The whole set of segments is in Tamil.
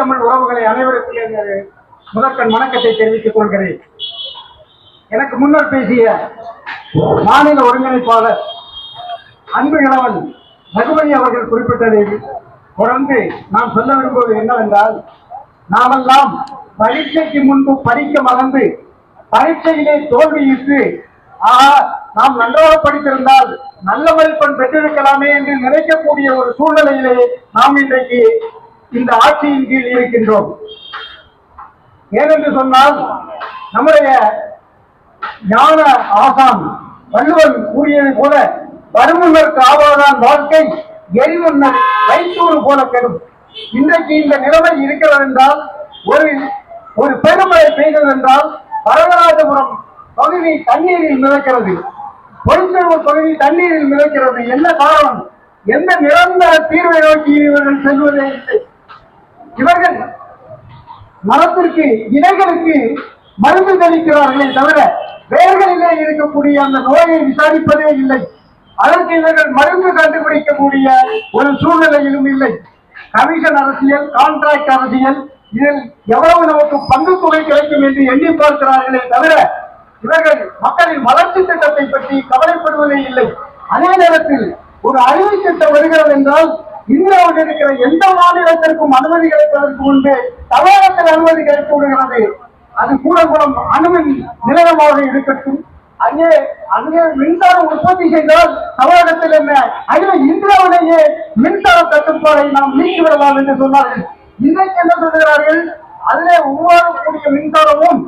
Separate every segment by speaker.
Speaker 1: தமிழ் உறவுகளை அனைவருக்கும் எனது முதற்கண் வணக்கத்தை தெரிவித்துக் கொள்கிறேன். எனக்கு முன்னர் பேசிய மாநில ஒருங்கிணைப்பாளர் அன்பு இளவன் ரகுமணி அவர்கள் குறிப்பிட்டதை தொடர்ந்து நாம் சொல்ல விரும்புவது என்னவென்றால் நாமெல்லாம் பரீட்சைக்கு முன்பு படிக்க மறந்து பரீட்சையிலே தோல்வியிட்டு ஆஹா நாம் நன்றாக படித்திருந்தால் நல்ல மதிப்பெண் பெற்றிருக்கலாமே என்று நினைக்கக்கூடிய ஒரு சூழ்நிலையிலே நாம் இன்றைக்கு இந்த ஆட்சியின் கீழ் இருக்கின்றோம். ஏனென்று சொன்னால் நம்முடைய ஞான ஆசான் வள்ளுவன் கூறியது போல வருமுன்னருக்கு ஆவாதான் வாழ்க்கை எரிமுன்னர் வைத்தூறு போல கெடும் இன்றைக்கு இந்த நிலைமை இருக்கிறது என்றால் ஒரு ஒரு பெருமழை பெய்தது என்றால் வரதராஜபுரம் பகுதி தண்ணீரில் மிதக்கிறது. பொருத்தூர் பகுதி தண்ணீரில் மிதக்கிறது. என்ன காரணம்? எந்த நிரந்தர தீர்வை நோக்கி இவர்கள் செல்வதே இல்லை. இவர்கள் மரத்திற்கு இலைகளுக்கு மருந்து தெளிக்கிறார்களே தவிர வேர்களிலே இருக்கக்கூடிய அந்த நோயை விசாரிப்பதே இல்லை. அதற்கு இவர்கள் மருந்து கண்டுபிடிக்கக்கூடிய ஒரு சூழ்நிலையிலும் இல்லை. கமிஷன் அரசியல் கான்ட்ராக்ட் அரசியல் இதில் எவ்வளவு நமக்கு பங்கு தொகை கிடைக்கும் என்று எண்ணி பார்க்கிறார்களே தவிர இவர்கள் மக்களின் வளர்ச்சி திட்டத்தை பற்றி கவலைப்படுவதே இல்லை. அதே நேரத்தில் ஒரு அறிவு திட்டம் வருகிறது என்றால் இந்தியாவில் இருக்கிற எந்த மாநிலத்திற்கும் அனுமதி கிடைப்பதற்கு முன்பே தமிழகத்தில் அனுமதி கிடைத்து விடுகிறது அது கூடங்குளம் அணுமின் நிலையமாக இருக்கட்டும். அங்கே அங்கே மின்சாரம் உற்பத்தி செய்தால் தமிழகத்தில் என்ன? அதில் இந்தியாவிலேயே மின்சார கட்டுப்பாடை நாம் நீக்கிவிடலாம் என்று சொன்னார்கள். இன்னைக்கு என்ன சொல்கிறார்கள்? அதிலே உருவாகக்கூடிய மின்சாரமும்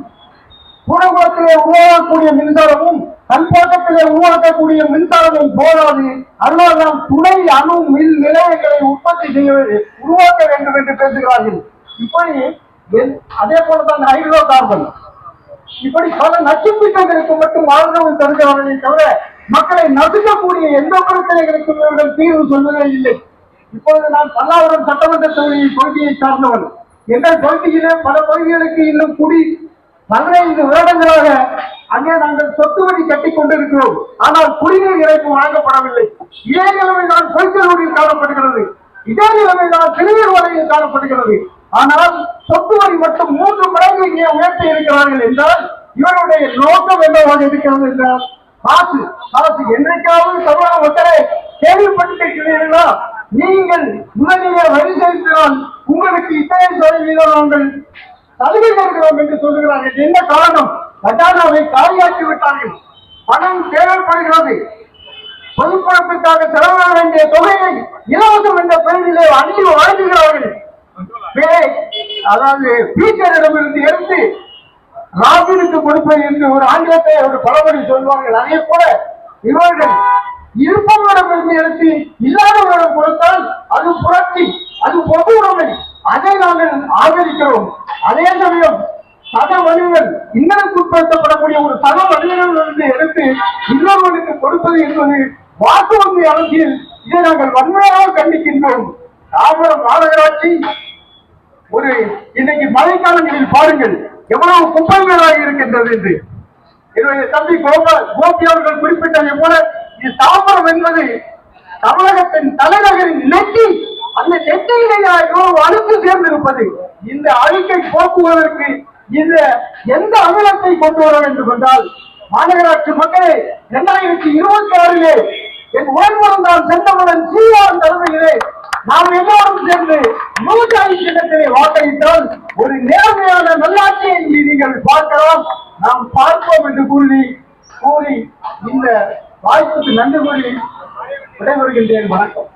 Speaker 1: கூடங்குளத்திலே உருவாகக்கூடிய மின்சாரமும் கல்பாக்கத்திலே உருவாக்கக்கூடிய மின்சாரமும் போதாது. அதனால்தான் துணை அணு மின் நிலையங்களை உற்பத்தி செய்ய உருவாக்க வேண்டும் என்று பேசுகிறார்கள். இப்படி அதே போலதான் ஹைட்ரோ கார்பன் இப்படி பல நச்சுத்திட்டங்களுக்கு மட்டும் ஆதரவு தருகிறார்களே தவிர மக்களை நசுக்கக்கூடிய எந்த பிரச்சனைகளுக்கும் இவர்கள் தீர்வு சொல்வதே இல்லை இப்பொழுது நான் பல்லாவரம் சட்டமன்ற தொகுதி பகுதியை சார்ந்தவன். எங்கள் பகுதியிலே பல பகுதிகளுக்கு இன்னும் குடி பதினைந்து வருடங்களாக அங்கே நாங்கள் சொத்து வரி கட்டிக் கொண்டிருக்கிறோம். ஆனால் குடிநீர் இணைப்பு வழங்கப்படவில்லை. இதே நிலைமை தான் பொய்க்கல்லூரியில் காணப்படுகிறது. இதே நிலைமை தான் திருநீர் வரையில் காணப்படுகிறது. ஆனால் சொத்து வரி மட்டும் மூன்று மடங்கு இங்கே உயர்த்தி இருக்கிறார்கள் என்றால் இவருடைய நோக்கம் என்னவாக இருக்கிறது என்றால் காசு காசு என்றைக்காவது தமிழக மக்களே கேள்விப்பட்டிருக்கிறீர்களா நீங்கள் முதலிலே வரி செலுத்தினால் உங்களுக்கு இத்தனை சதவீதம் நாங்கள் சலுகை தருகிறோம் என்று சொல்லுகிறார்கள். என்ன காரணம்? கஜானாவை காலியாக்கி விட்டார்கள். பணம் தேவைப்படுகிறது. பொதுப்பணத்திற்காக செலவிட வேண்டிய தொகையை இலவசம் என்ற பெயரிலே அள்ளி வழங்குகிறார்கள் அதாவது பீச்சரிடமிருந்து எடுத்து ராஜனுக்கு கொடுப்பது என்று ஒரு ஆங்கிலத்தை ஒரு பழமொழி சொல்வார்கள். அதே போல இவர்கள் இருப்பவரிடமிருந்து எடுத்து இல்லாதவரிடம் கொடுத்தால் அது புரட்சி அது பொது உடைமை. அதை நாங்கள் ஆதரிக்கிறோம். அதே சமயம் சக மனிதன் இன்னலுக்கு உட்படுத்தப்படக்கூடிய ஒரு சக மனிதனிலிருந்து எடுத்து இன்னொருவனுக்கு கொடுப்பது என்பது வாக்கு வங்கி அரசியல். இதை நாங்கள் வன்மையாக கண்டிக்கின்றோம். தாமரம் மாநகராட்சி ஒரு இன்னைக்கு மழைக்காலங்களில் பாருங்கள் எவ்வளவு குப்பைகளாக இருக்கின்றது என்று. என்னுடைய தம்பி கோபால் கோபி அவர்கள் குறிப்பிட்டதை போல இது தாம்பரம் என்பது தமிழகத்தின் தலைநகரின் நெட்டி. அந்த நெற்றியிலேயே எவ்வளவு அழுக்கு சேர்ந்திருப்பது. இந்த அழுக்கை போக்குவதற்கு இது எந்த அமிலத்தை கொண்டு வர வேண்டும் என்றால் மாநகராட்சி மக்களே இரண்டாயிரத்தி இருபத்தி ஆறிலே என் உடன்புறம் தான் சென்றவுடன் சீவான் தலைமையிலே நாம் எல்லோரும் சேர்ந்து நூற்றாண்டு திட்டத்திலே வாக்களித்தால் ஒரு நேர்மையான நல்லாட்சியை இங்கே நீங்கள் பார்க்கலாம். நாம் பார்ப்போம் என்று கூறி கூறி இந்த வாய்ப்புக்கு நன்றி கூறி விடைபெறுகின்றேன். வணக்கம்.